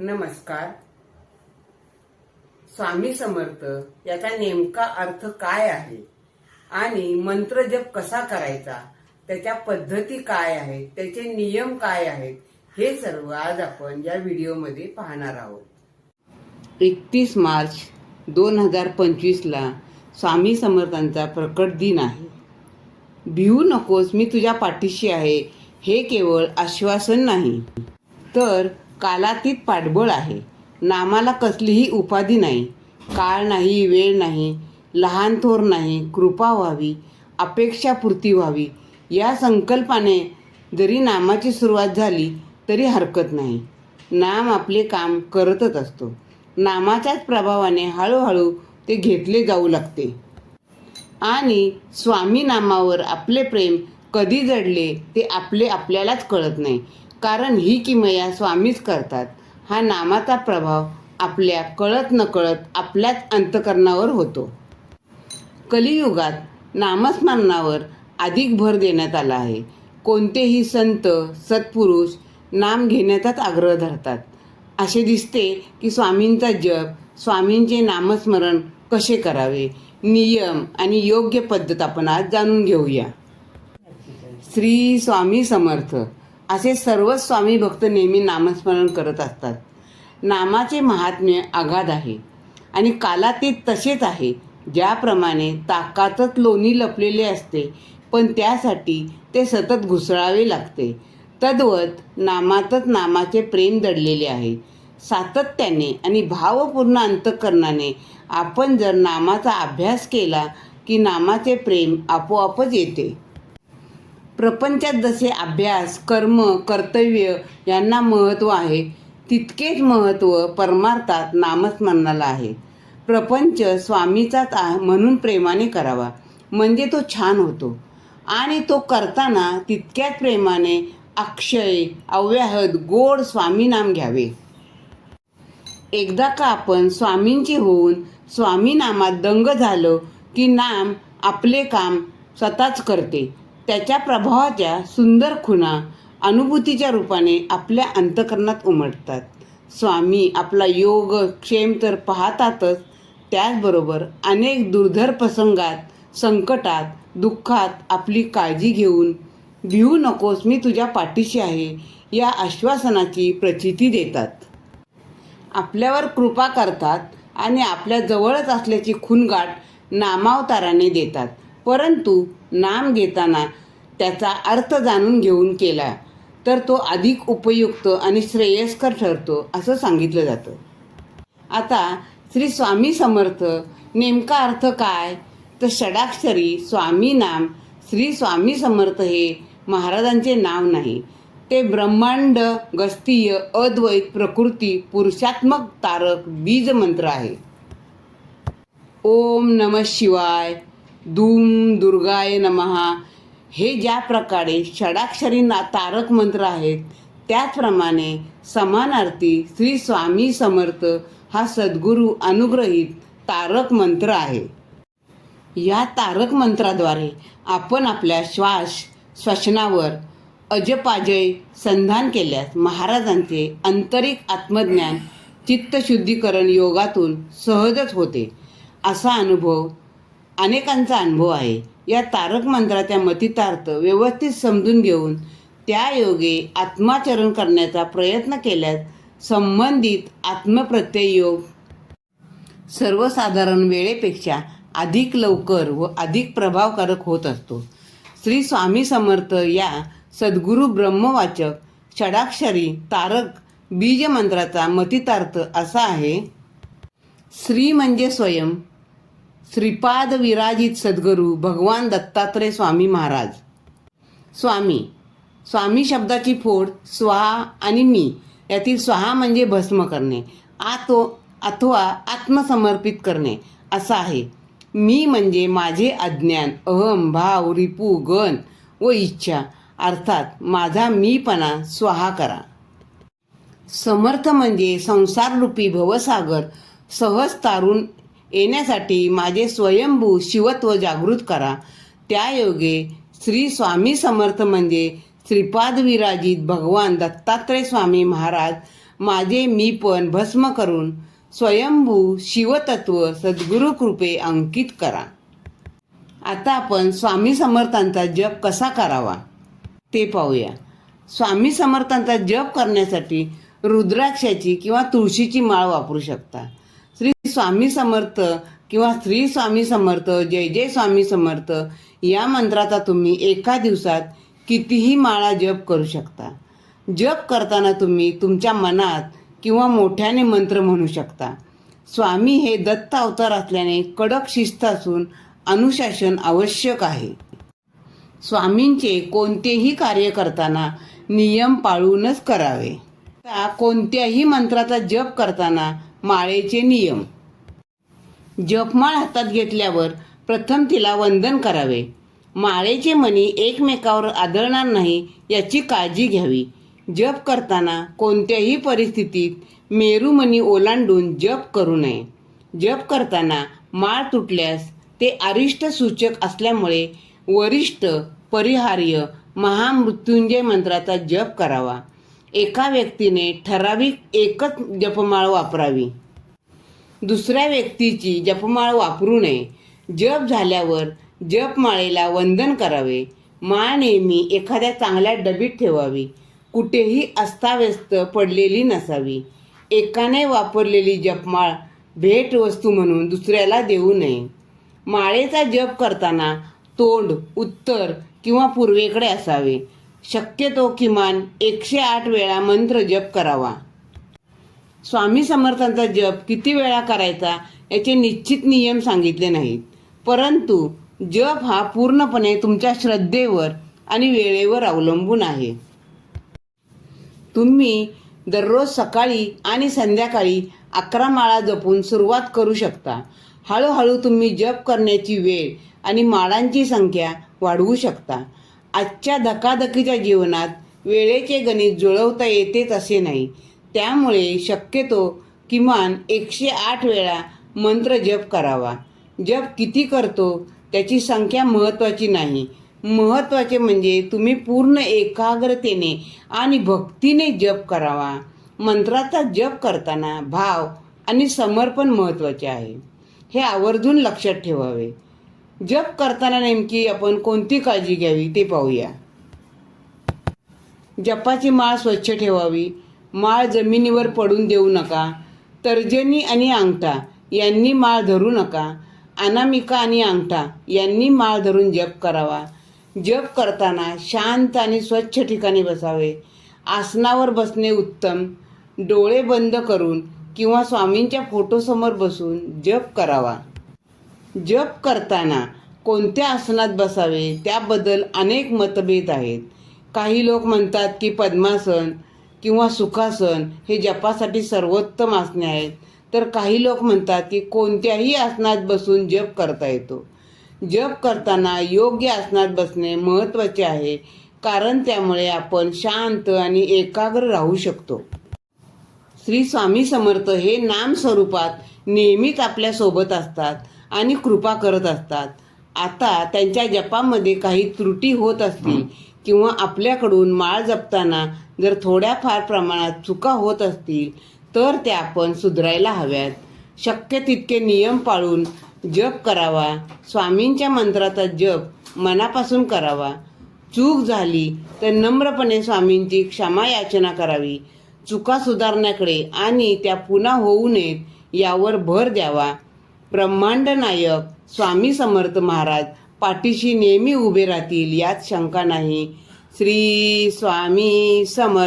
नमस्कार. स्वामी समर्थ याचा नेमका अर्थ काय आहे? आणि मंत्र जप कसा करायचा? त्याच्या पद्धती काय आहेत? त्याचे नियम काय आहेत? हे सर्व आज आपण या व्हिडिओमध्ये पाहणार आहोत. एकतीस मार्च दोन हजार पंचवीसला स्वामी समर्थांचा प्रकट दिन आहे. भिवू नकोस मी तुझ्या पाठीशी आहे. हे केवळ आश्वासन नाही. तर कालातीत पाठबळ आहे. नामाला कसलीही उपाधी नाही. काळ नाही वेळ नाही लहान थोर नाही कृपा व्हावी अपेक्षापूर्ती व्हावी. या संकल्पाने जरी नामाची सुरुवात झाली तरी हरकत नाही. नाम आपले काम करतच असतो. नामाच्याच प्रभावाने हळूहळू ते घेतले जाऊ लागते. आणि स्वामी नामावर आपले प्रेम कधी जडले ते आपले आपल्यालाच कळत नाही. कारण ही किमया स्वामीच करतात. हा नामाचा प्रभाव आपल्या कळत नकळत आपल्याच अंतकरणावर होतो. कलियुगात नामस्मरणावर अधिक भर देण्यात आला आहे. कोणतेही संत सत्पुरुष नाम घेण्याचाच आग्रह धरतात. असे दिसते की स्वामींचा जप स्वामींचे नामस्मरण कसे करावे नियम आणि योग्य पद्धत आपण आज जाणून घेऊया. श्री स्वामी समर्थ. असे सर्वच स्वामी भक्त नेहमी नामस्मरण करत असतात. नामाचे महात्म्य आघात आहे आणि कालातीत तसेच आहे. ज्याप्रमाणे ताकातच लोणी लपलेले असते पण त्यासाठी ते सतत घुसळावे लागते. तद्वत नामातच नामाचे प्रेम दडलेले आहे. सातत्याने आणि भावपूर्ण अंतकरणाने आपण जर नामाचा अभ्यास केला की नामाचे प्रेम आपोआपच येते. प्रपंचात जसे अभ्यास कर्म कर्तव्य यांना महत्त्व आहे तितकेच महत्त्व परमार्थात नामस्मरणाला आहे. प्रपंच स्वामीचाच म्हणून प्रेमाने करावा म्हणजे तो छान होतो. आणि तो करताना तितक्याच प्रेमाने अक्षय अव्याहत गोड स्वामी नाम घ्यावे. एकदा का आपण स्वामींचे होऊन स्वामी नामात दंग झालो की नाम आपले काम स्वतःच करते. त्याच्या प्रभावाच्या सुंदर खुणा अनुभूतीच्या रूपाने आपल्या अंतकरणात उमटतात. स्वामी आपला योग क्षेम तर पाहतातच. त्याचबरोबर अनेक दुर्धर प्रसंगात संकटात दुःखात आपली काळजी घेऊन भिवू नकोस मी तुझ्या पाठीशी आहे या आश्वासनाची प्रचिती देतात. आपल्यावर कृपा करतात आणि आपल्या जवळच असल्याची खूनगाठ नामावताराने देतात. परंतु नाम घेताना त्याचा अर्थ जाणून घेऊन केला तर तो अधिक उपयुक्त आणि श्रेयस्कर ठरतो असं सांगितलं जातं. आता श्री स्वामी समर्थ नेमका अर्थ काय? तर षडाक्षरी स्वामी नाम श्री स्वामी समर्थ हे महाराजांचे नाव नाही. ते ब्रह्मांड गस्तीय अद्वैत प्रकृती पुरुषात्मक तारक बीज मंत्र आहे. ओम नम शिवाय. दूम दुर्गाय नमहा हे ज्या प्रकारे षडाक्षरी ना तारक मंत्र आहेत त्याचप्रमाणे समानार्थी श्री स्वामी समर्थ हा सद्गुरू अनुग्रहित तारक मंत्र आहे. या तारक मंत्राद्वारे आपण आपल्या श्वास श्वसनावर अजपाजय संधान केल्यास महाराजांचे आंतरिक आत्मज्ञान चित्तशुद्धीकरण योगातून सहजच होते. असा अनुभव अनेकांचा अनुभव आहे. या तारक मंत्राच्या मतितार्थ व्यवस्थित समजून घेऊन त्या योगे आत्माचरण करण्याचा प्रयत्न केल्यास संबंधित आत्मप्रत्यय योग सर्वसाधारण वेळेपेक्षा अधिक लवकर व अधिक प्रभावकारक होत असतो. श्री स्वामी समर्थ या सद्गुरू ब्रह्मवाचक षडाक्षरी तारक बीज मंत्राचा मतितार्थ असा आहे. श्री म्हणजे स्वयं. श्रीपाद विराजित सद्गुरू भगवान दत्तात्रय स्वामी महाराज. स्वामी स्वामी शब्दाची फोड स्वाहा आणि मी यातील स्वाहा म्हणजे भस्म करणे आतो अथवा आत्मसमर्पित करणे असा आहे. मी म्हणजे माझे अज्ञान अहम भाव रिपू गण व इच्छा अर्थात माझा मीपणा स्वाहा करा. समर्थ म्हणजे संसाररूपी भवसागर सहज तारून येण्यासाठी माझे स्वयंभू शिवत्व जागृत करा. त्या योगे श्री स्वामी समर्थ म्हणजे श्रीपाद विराजित भगवान दत्तात्रय स्वामी महाराज माझे मी पण भस्म करून स्वयंभू शिवतत्व सद्गुरु कृपे अंकित करा. आता आपण स्वामी समर्थांचा जप कसा करावा? ते पाहूया. स्वामी समर्थांचा जप करण्यासाठी रुद्राक्षाची किंवा तुळशीची माळ वापरू शकता. स्वामी समर्थ किंवा श्री स्वामी समर्थ जय जय स्वामी समर्थ या मंत्राचा तुम्ही एका दिवसात कितीही माळा जप करू शकता. जप करताना तुम्ही तुमच्या मनात किंवा मोठ्याने मंत्र म्हणू शकता. स्वामी हे दत्त अवतार असल्याने कडक शिस्त असून अनुशासन आवश्यक आहे. स्वामींचे कोणतेही कार्य करताना नियम पाळूनच करावे. कोणत्याही मंत्राचा जप करताना माळेचे नियम. जपमाळ हातात घेतल्यावर प्रथम तिला वंदन करावे. माळेचे मणी एकमेकावर आदळणार नाही याची काळजी घ्यावी. जप करताना कोणत्याही परिस्थितीत मेरुमणी ओलांडून जप करू नये. जप करताना माळ तुटल्यास ते अरिष्ट सूचक असल्यामुळे वरिष्ठ परिहार्य महामृत्युंजय मंत्राचा जप करावा. एका व्यक्तीने ठराविक एकच जपमाळ वापरावी. दुसऱ्या व्यक्तीची जपमाळ वापरू नये. जप झाल्यावर जपमाळेला वंदन करावे. माळ नेहमी एखाद्या चांगल्या डबीत ठेवावी. कुठेही अस्ताव्यस्त पडलेली नसावी. एकाने वापरलेली जपमाळ भेटवस्तू म्हणून दुसऱ्याला देऊ नये. माळेचा जप करताना तोंड उत्तर किंवा पूर्वेकडे असावे. शक्यतो किमान एकशे आठ वेळा मंत्र जप करावा. स्वामी समर्थांचा जप किती वेळा करायचा याचे निश्चित नियम सांगितले नाहीत. परंतु जप हा पूर्णपणे तुमच्या श्रद्धेवर आणि वेळेवर अवलंबून आहे. तुम्ही दररोज सकाळी आणि संध्याकाळी अकरा माळा जपून सुरुवात करू शकता. हळूहळू तुम्ही जप करण्याची वेळ आणि माळांची संख्या वाढवू शकता. आजच्या धकाधकीच्या जीवनात वेळेचे गणित जुळवता येतेच असे नाही. त्यामुळे शक्यतो किमान एकशे आठ वेळा मंत्र जप करावा. जप किती करतो त्याची संख्या महत्त्वाची नाही. महत्त्वाचे म्हणजे तुम्ही पूर्ण एकाग्रतेने आणि भक्तीने जप करावा. मंत्राचा जप करताना भाव आणि समर्पण महत्त्वाचे आहे. हे आवर्जून लक्षात ठेवावे. जप करताना नेमकी आपण कोणती काळजी घ्यावी ते पाहूया. जपाची माळ स्वच्छ ठेवावी. माळ जमिनीवर पडून देऊ नका. तर्जनी आणि अंगठा यांनी माळ धरू नका. अनामिका आणि अंगठा यांनी माळ धरून जप करावा. जप करताना शांत आणि स्वच्छ ठिकाणी बसावे. आसनावर बसणे उत्तम. डोळे बंद करून किंवा स्वामींच्या फोटोसमोर बसून जप करावा. जप करताना कोणत्या आसनात बसावे त्याबद्दल अनेक मतभेद आहेत. काही लोक म्हणतात की पद्मासन किंवा सुखासन हे जपासाठी सर्वोत्तम आसने आहेत. तर काही लोक म्हणतात की कोणत्याही आसनात बसून जप करता येतो. जप करताना योग्य आसनात बसणे महत्त्वाचे आहे कारण त्यामुळे आपण शांत आणि एकाग्र राहू शकतो. श्री स्वामी समर्थ हे नामस्वरूपात नेहमीच आपल्यासोबत असतात आणि कृपा करत असतात. आता त्यांच्या जपामध्ये काही त्रुटी होत असतील किंवा आपल्याकडून माळ जपताना जर थोड्याफार प्रमाणात चुका होत असतील तर त्या आपण सुधारायला हव्यात. शक्य तितके नियम पाळून जप करावा. स्वामींच्या मंत्राचा जप मनापासून करावा. चूक झाली तर नम्रपणे स्वामींची क्षमा याचना करावी. चुका सुधारण्याकडे आणि त्या पुन्हा होऊ नयेत यावर भर द्यावा. ब्रह्मांड नायक स्वामी समर्थ महाराज पाठीशी नेहमी उभे राहतील यात शंका नाही. श्री स्वामी समर्थ